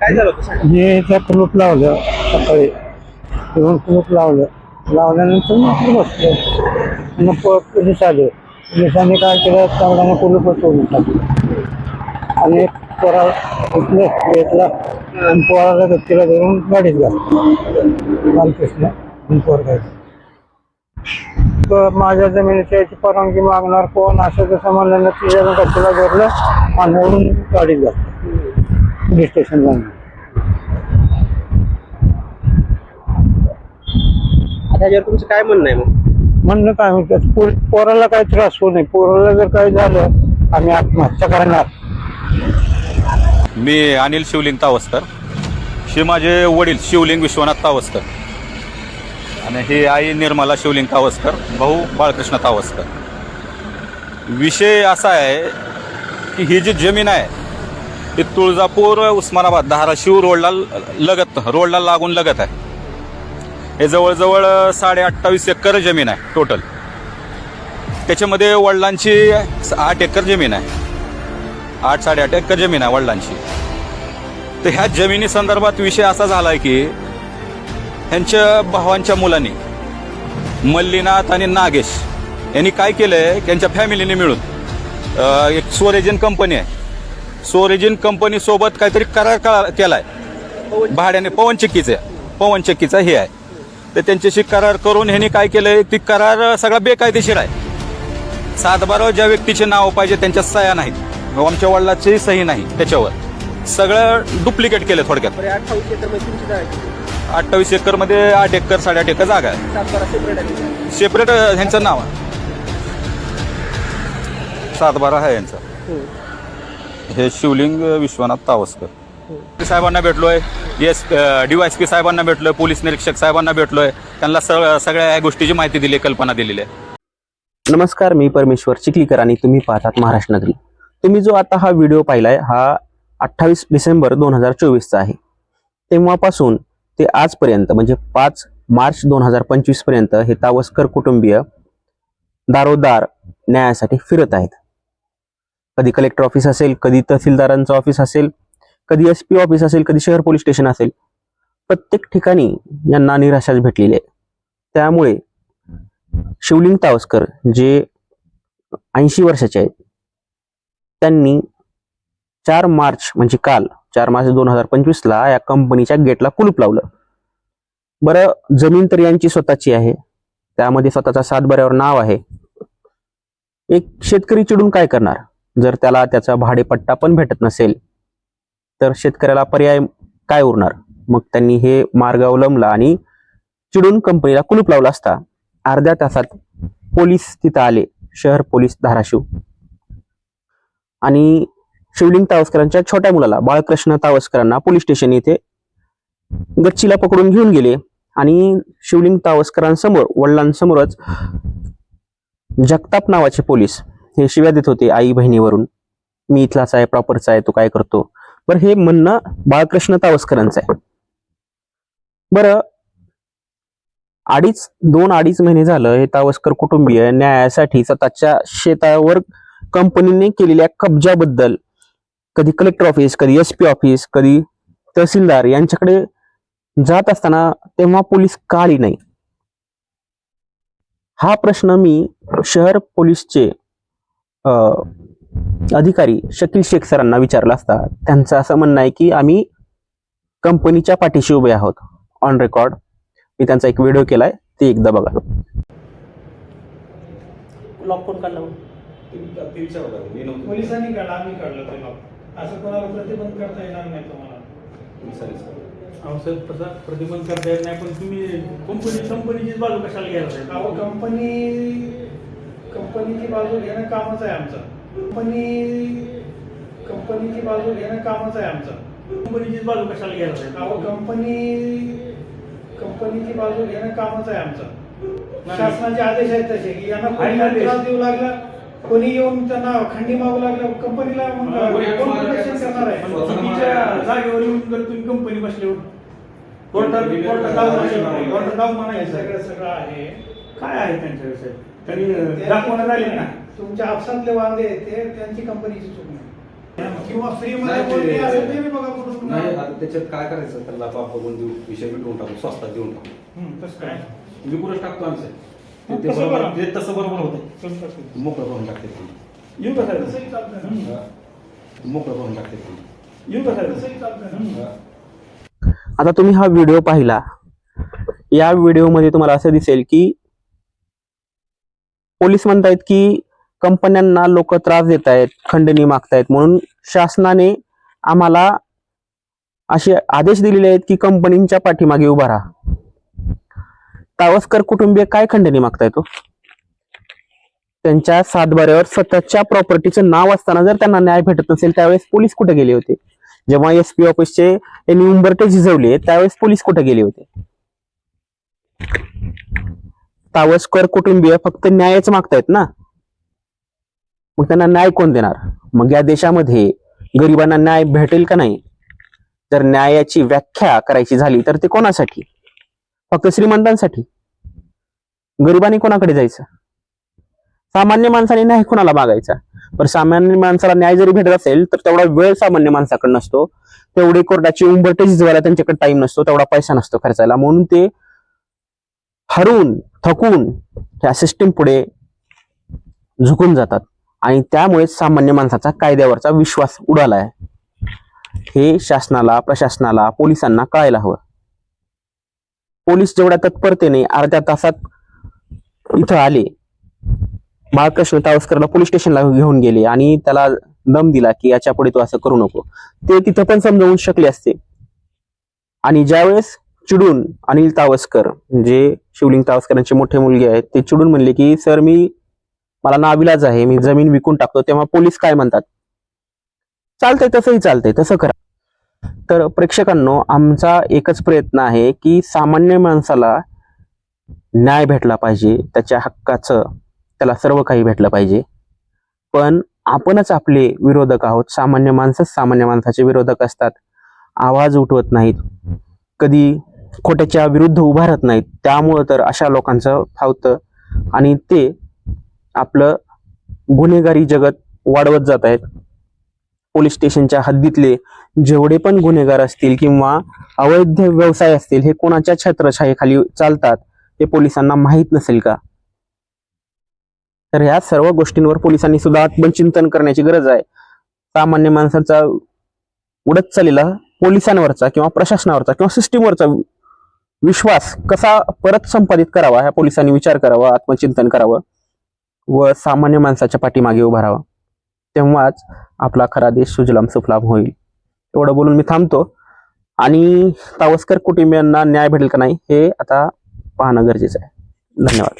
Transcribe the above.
काय झालं होतं मी त्या कुलूप लावलं सकाळी. दोन कुलूप लावलं. लावल्यानंतर मग बसलो. मग पोलीस आले. पोलिसांनी काय केलं? तेवढ्यानं कुलूप सोडून टाकलं. आणि पोरा इथलं घेतला आणि पोराला व्यक्तीला धरून गाडीत घातलं. बालकृष्ण पोर पोरगायचं माझ्या जमिनीची याची परवानगी मागणार कोण? असं तसं म्हणलं तिच्या गच्चीला धरलं आणि गाडीत घातलं. पोलीस स्टेशनला नेलं. आता याच्यावर तुमचं काय म्हणणं आहे मग? म्हणलं काय म्हणतात पोर- पोराला काही त्रास होऊ नये. पोराला जर काही झालं आम्ही आत्महत्या करणार. मी अनिल शिवलिंग तावस्कर. हे माझे वडील शिवलिंग विश्वनाथ तावस्कर. आणि ही आई निर्मला शिवलिंग तावस्कर भाऊ बाळकृष्ण तावस्कर. विषय असा आहे की ही जी जमीन आहे ते तुळजापूर उस्मानाबाद धाराशिव रोडला लगत रोडला लागून लगत आहे. हे जवळजवळ साडे अठ्ठावीस एकर जमीन आहे टोटल त्याच्यामध्ये वडिलांची आठ एकर जमीन आहे. आठ साडेआठ एकर जमीन आहे वडिलांची. तर ह्या जमिनी संदर्भात विषय असा झाला आहे की ह्यांच्या भावांच्या मुलांनी मल्लीनाथ आणि नागेश यांनी काय केलंय? त्यांच्या फॅमिलीने मिळून एक सोरेजिन कंपनी आहे. सोरेजिन कंपनी सोबत काहीतरी करार करा- केलाय. भाड्याने पवनचक्कीचे पवनचक्कीचा हे आहे. तर त्यांच्याशी करार करून ह्यांनी काय केलंय? ती करार सगळा बेकायदेशीर आहे. सातबारा ज्या व्यक्तीचे नाव पाहिजे त्यांच्या सह्या नाहीत. आमच्या वडिलाची सही नाही त्याच्यावर. सगळं डुप्लिकेट केलं थोडक्यात. अठ्ठावीस एकरमध्ये तुमची जागा किती? अठ्ठावीस एकरमध्ये आठ एकर साडेआठ एकर जागा आहे. आहे. सेपरेट ह्यांचं नाव आहे. सातबारा आहे यांचं हे शिवलिंग विश्वनाथ तावसकर. साहेबांना भेटलोय. एस डीवायएसपी साहेबांना भेटलोय पोलीस निरीक्षक साहेबांना भेटलोय. त्यांना सगळ्या सगळ्या या गोष्टीची माहिती दिली कल्पना दिलेली आहे. नमस्कार मी परमेश्वर चिखलीकर आणि तुम्ही पाहतात महाराष्ट्र नगरी. तुम्ही जो आता हा व्हिडिओ पाहिलाय हा अठ्ठावीस डिसेंबर दोन हजार चोवीसचा आहे. तेव्हापासून ते आजपर्यंत म्हणजे पाच मार्च दोन हजार पंचवीसपर्यंत हे तावस्कर कुटुंबीय दारोदार न्यायासाठी फिरत आहेत. कधी कलेक्टर ऑफिस असेल कधी तहसीलदारांचं ऑफिस असेल कधी एस पी ऑफिस असेल कधी शहर पोलीस स्टेशन असेल. प्रत्येक ठिकाणी यांना निराशाच भेटलेली आहे त्यामुळे शिवलिंग तावस्कर जे ऐंशी वर्षाचे आहेत त्यांनी चार मार्च म्हणजे काल चार मार्च दोन हजार पंचवीसला या कंपनीच्या गेटला कुलूप लावलं. बरं जमीन तर यांची स्वतःची आहे. त्यामध्ये स्वतःचा सातबऱ्यावर नाव आहे. एक शेतकरी चिडून काय करणार? जर त्याला त्याचा भाडेपट्टा पण भेटत नसेल तर शेतकऱ्याला पर्याय काय उरणार? मग त्यांनी हे मार्ग अवलंबला आणि चिडून कंपनीला कुलूप लावला असता. अर्ध्या तासात पोलीस तिथं आले शहर पोलीस धाराशिव. आणि शिवलिंग तावस्करांच्या छोट्या मुलाला बाळकृष्ण तावस्करांना पोलीस स्टेशन येथे गच्चीला पकडून घेऊन गेले आणि शिवलिंग तावस्करांसमोर वडिलांसमोरच जगताप नावाचे पोलीस हे शिव्या देत होते आई बहिणीवरून. मी इथलाच आहे प्रॉपरचा आहे तो काय करतो? बरं हे म्हणणं बाळकृष्ण तावस्करांचं आहे. बरं अडीच दोन अडीच महिने झालं हे तावस्कर कुटुंबीय न्यायासाठी स्वतःच्या शेतावर कंपनीने केलेल्या कब्जाबद्दल. कधी कलेक्टर ऑफिस कधी एस पी ऑफिस कधी तहसीलदार यांच्याकडे जात असताना तेव्हा पोलीस का आली नाही? हा प्रश्न मी शहर पोलीसचे अधिकारी शकील शेख सरांना विचारला असता. त्यांचं असं म्हणणं आहे की आम्ही कंपनीच्या पाठीशी उभे आहोत. ऑन रेकॉर्ड मी त्यांचा एक व्हिडिओ केलाय. ते एकदा बघा. लॉक कोण काढला मग? पोलिसांनी काढला आम्ही काढलं ते लॉक असं कोणाला प्रतिबंध करता येणार नाही तुम्हाला. सर तसा प्रतिबंध करता येत नाही पण तुम्ही कंपनी कंपनीचीच बाजू कशाला घ्यायला कंपनी कंपनीची बाजू घेणं कामच आहे आमचं. कंपनी कंपनीची बाजू घेणं कामच आहे आमचं. कंपनीचीच बाजू कशाला घ्यायला अहो कंपनी कंपनीची बाजू घेणं कामच आहे आमचं. शासनाचे आदेश आहेत तसे की यांना कोणी. त्रास देऊ लागला कोणी येऊन त्यांना खंडी मागू लागलं कंपनीला करणार आहे? जागेवर येऊन जर तुम्ही कंपनी बसल्यावर कोर्टात कोर्टात म्हणायचं सगळं सगळं आहे. काय आहे त्यांच्या विषय त्यांनी दाखवण्यात आले ना. तुमच्या आपसातले वांदे ते त्यांची कंपनीची चूक नाही. किंवा फ्री मध्ये बोलणी असेल ते बी बघा कुठून नाही आता त्याच्यात काय करायचं? त्याला बाप बघून देऊ विषय मिटवून टाकू स्वस्तात देऊन टाकू. तसं काय? विकुरच टाकतो आमचं. ते- तसं बरोबर करा. ते तसं बरोबर होतं. मोकळं करून टाकते ते. येऊ का साहेब. मोकळं करून टाकते ते. येऊ का साहेब. आता तुम्ही हा व्हिडिओ पाहिला. या व्हिडिओमध्ये तुम्हाला असं दिसेल की पोलीस म्हणतायत की कंपन्यांना लोक त्रास देत आहेत खंडणी मागतायत. म्हणून शासनाने आम्हाला असे आदेश दिलेले आहेत की कंपनींच्या पाठीमागे उभा राहा. तावस्कर कुटुंबीय काय खंडणी मागताय तो हो? त्यांच्या सातबाऱ्यावर स्वतःच्या प्रॉपर्टीचं नाव असताना जर त्यांना न्याय भेटत नसेल त्यावेळेस पोलीस कुठे गेले होते? जेव्हा एस पी ऑफिसचे यांनी उंबरटे झिजवले त्यावेळेस पोलीस कुठे गेले होते? तावस्कर कुटुंबीय फक्त न्यायच मागतायत ना. मग त्यांना न्याय कोण देणार? मग या देशामध्ये गरिबांना न्याय भेटेल का नाही? जर न्यायाची व्याख्या करायची झाली तर ते कोणासाठी? फक्त श्रीमंतांसाठी? गरिबांनी कोणाकडे जायचं? सामान्य माणसाने न्याय कोणाला मागायचा? पण सामान्य माणसाला न्याय जरी भेटत असेल तर तेवढा वेळ सामान्य माणसाकडे नसतो. तेवढी कोर्टाची उंबरटे झिजवायला त्यांच्याकडे टाइम नसतो तेवढा पैसा नसतो खर्चायला. म्हणून ते हरून थकून ह्या सिस्टीम पुढे झुकून जातात. आणि त्यामुळे सामान्य माणसाचा कायद्यावरचा विश्वास उडाला आहे हे शासनाला प्रशासनाला पोलिसांना कळायला हवं. पोलीस जेवढ्या तत्परतेने अर्ध्या तासात इथं आले बाळकृष्ण तावस्करला पोलीस स्टेशनला घेऊन गेले आणि त्याला दम दिला की याच्यापुढे तू असं करू नको. ते तिथं पण समजावून शकले असते. आणि ज्यावेळेस चिडून अनिल तावस्कर जे शिवलिंग तावस्करांचे मोठे मुलगे आहेत ते चिडून म्हणले की सर मी मला नाविलाज आहे मी जमीन विकून टाकतो तेव्हा पोलीस काय म्हणतात? चालतंय तसंही चालतंय तसं करा. तर प्रेक्षकांनो आमचा एकच प्रयत्न आहे की सामान्य माणसाला न्याय भेटला पाहिजे त्याच्या हक्काचं त्याला सर्व काही भेटलं पाहिजे. पण आपणच आपले विरोधक आहोत सामान्य माणसंच सामान्य माणसाचे विरोधक असतात. आवाज उठवत नाहीत. कधी खोट्याच्या विरुद्ध उभारत नाहीत. त्यामुळं तर अशा लोकांचं फावतं आणि ते आपलं गुन्हेगारी जगत वाढवत जात आहेत. पोलीस स्टेशनच्या हद्दीतले जेवढे पण गुन्हेगार असतील किंवा अवैध व्यवसाय असतील हे कोणाच्या छत्रछायेखाली चालतात हे पोलिसांना माहीत नसेल का? तर ह्या सर्व गोष्टींवर पोलिसांनी सुद्धा आत्मचिंतन करण्याची गरज आहे. सामान्य माणसाचा उडत चाललेला पोलिसांवरचा किंवा प्रशासनावरचा किंवा सिस्टीमवरचा विश्वास कसा परत संपादित करावा ह्या पोलिसांनी विचार करावा आत्मचिंतन करावं व सामान्य माणसाच्या पाठीमागे उभा राहावा? तेव्हाच आपला खरा देश सुजलाम सुफलाम होईल. एवढं बोलून मी थांबतो. आणि तावस्कर कुटुंबियांना न्याय भेटेल का नाही हे आता पाहणं गरजेचं आहे. धन्यवाद.